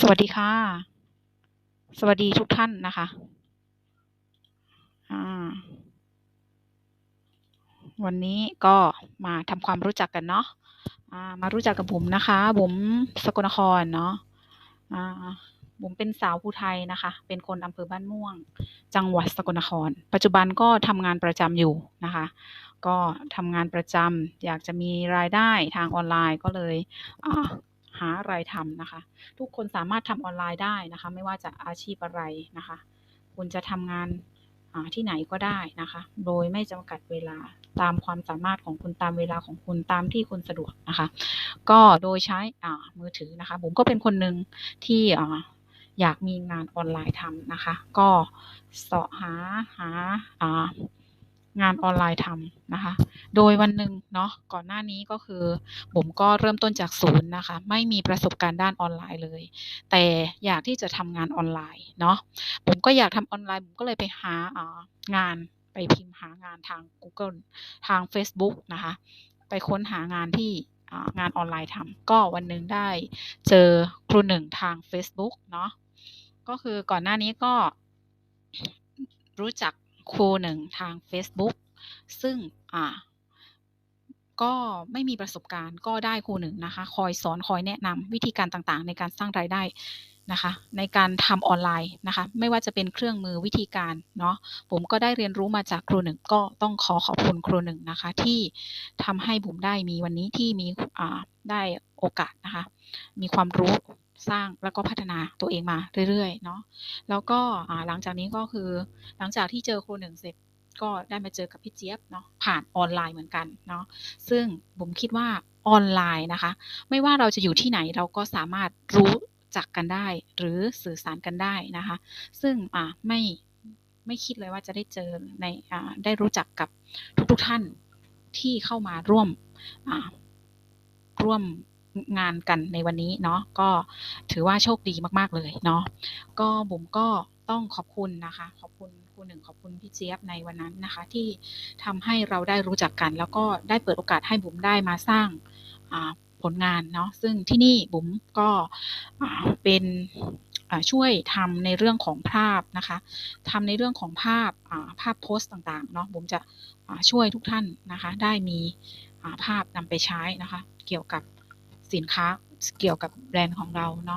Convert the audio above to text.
สวัสดีค่ะ สวัสดีทุกท่านนะคะอ่าวันนี้ก็มาทำความรู้จักกันเนาะมารู้จักกับผมนะคะผมสกลนครเนาะอ่าผมเป็นสาวภูไทยนะคะ เป็นคนอำเภอบ้านม่วง จังหวัดสกลนคร ปัจจุบันก็ทำงานประจำอยู่นะคะ ก็ทำงานประจำอยากจะมีรายได้ทางออนไลน์ก็เลยอ หาอะไรทำนะคะ ทุกคนสามารถทำออนไลน์ได้นะคะ ไม่ว่าจะอาชีพอะไรนะคะ คุณจะทำงานอ่าที่ไหนก็ได้นะคะ โดยไม่จำกัดเวลาตามความสามารถของคุณตามเวลาของคุณตามที่คุณสะดวกนะคะ ก็โดยใช้อ่ามือถือนะคะผมก็เป็นคนหนึ่งที่อ่าอยากมีงานออนไลน์ทำนะคะ ก็เสาะหาหาอ่า งานออนไลน์ทำนะคะ โดยวันหนึ่งเนาะก่อนหน้านี้ก็คือผมก็เริ่มต้นจากศูนย์นะคะ ไม่มีประสบการณ์ด้านออนไลน์เลย แต่อยากที่จะทำงานออนไลน์เนาะผมก็อยากทำออนไลน์ผมก็เลยไปหาอ่างานไปพิมพ์หางานทาง Google ทาง Facebook นะคะ ไปค้นหางานที่อ่างานออนไลน์ทำก็วันหนึ่งได้เจอครูหนึ่งทาง Facebook เนาะก็คือก่อนหน้านี้ก็รู้จัก ครูหนึ่งทาง Facebook ซึ่งอ่าก็ไม่มีประสบการณ์ก็ได้ครูหนึ่งนะคะ คอยสอนคอยแนะนำวิธีการต่างๆ ในการสร้างรายได้นะคะในการทำออนไลน์นะคะ ไม่ว่าจะเป็นเครื่องมือวิธีการเนาะผมก็ได้เรียนรู้มาจากครูหนึ่งก็ต้องขอขอบคุณครูหนึ่งนะคะ ที่ทำให้ผมได้มีวันนี้ที่มีอ่าได้โอกาสนะคะ มีความรู้ สร้างแล้วก็พัฒนาตัวเองมาเรื่อยๆเนาะแล้วก็หลังจากนี้ก็คือหลังจากที่เจอครูหนึ่งเสร็จก็ได้มาเจอกับพี่เจี๊ยบเนาะผ่านออนไลน์เหมือนกันเนาะซึ่งผมคิดว่าออนไลน์นะคะ ไม่ว่าเราจะอยู่ที่ไหนเราก็สามารถรู้จักกันได้ หรือสื่อสารกันได้นะคะ ซึ่งอ่าไม่ไม่คิดเลยว่าจะได้เจอในอ่าได้รู้จักกับทุกๆท่านที่เข้ามาร่วมอ่าร่วม งานกันในวันนี้เนาะก็ถือว่าโชคดีมากๆเลยเนาะก็ผมก็ต้องขอบคุณนะคะ ขอบคุณครูหนึ่งขอบคุณพี่เจี๊ยบในวันนั้นนะคะ ที่ทำให้เราได้รู้จักกัน แล้วก็ได้เปิดโอกาสให้บุ๋มได้มาสร้างผลงานเนาะซึ่งที่นี่บุ๋มก็เป็นช่วยทำในเรื่องของภาพนะคะทำในเรื่องของภาพภาพโพสต์ต่างๆเนาะบุ๋มจะช่วยทุกท่านนะคะ ได้มีภาพนำไปใช้นะคะ เกี่ยวกับ สินค้าเกี่ยวกับแบรนด์ของเราเนาะ